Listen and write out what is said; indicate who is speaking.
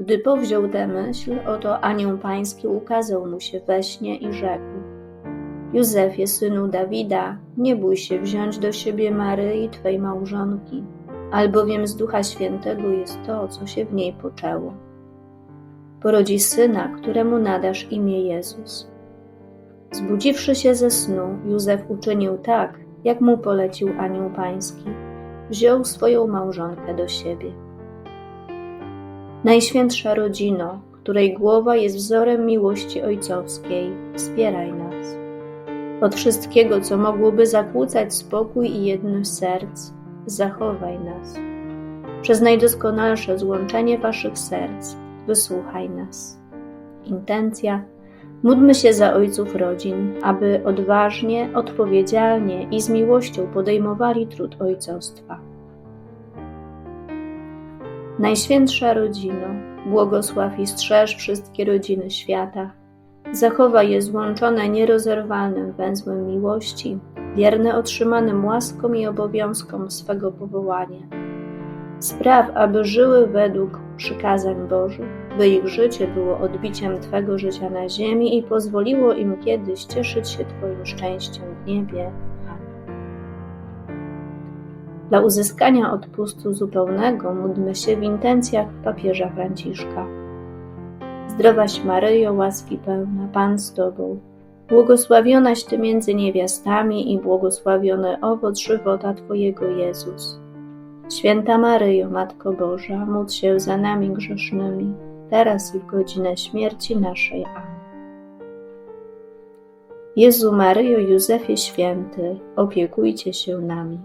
Speaker 1: Gdy powziął tę myśl, oto anioł pański ukazał mu się we śnie i rzekł: Józefie, synu Dawida, nie bój się wziąć do siebie Maryi, twej małżonki, albowiem z Ducha Świętego jest to, co się w niej poczęło. Porodzi syna, któremu nadasz imię Jezus. Zbudziwszy się ze snu, Józef uczynił tak, jak mu polecił anioł pański. Wziął swoją małżonkę do siebie. Najświętsza rodzino, której głowa jest wzorem miłości ojcowskiej, wspieraj nas. Od wszystkiego, co mogłoby zakłócać spokój i jedność serc, zachowaj nas. Przez najdoskonalsze złączenie waszych serc, wysłuchaj nas. Intencja Módlmy się za ojców rodzin, aby odważnie, odpowiedzialnie i z miłością podejmowali trud ojcostwa. Najświętsza rodzino, błogosław i strzeż wszystkie rodziny świata. Zachowaj je złączone nierozerwalnym węzłem miłości, wierne otrzymanym łaskom i obowiązkom swego powołania. Spraw, aby żyły według przykazań Bożych, by ich życie było odbiciem Twego życia na ziemi i pozwoliło im kiedyś cieszyć się Twoim szczęściem w niebie. Dla uzyskania odpustu zupełnego módlmy się w intencjach papieża Franciszka. Zdrowaś Maryjo, łaski pełna, Pan z Tobą, błogosławionaś Ty między niewiastami i błogosławiony owoc żywota Twojego Jezus. Święta Maryjo, Matko Boża, módl się za nami grzesznymi, teraz i w godzinę śmierci naszej. Amen. Jezu Maryjo, Józefie Święty, opiekujcie się nami.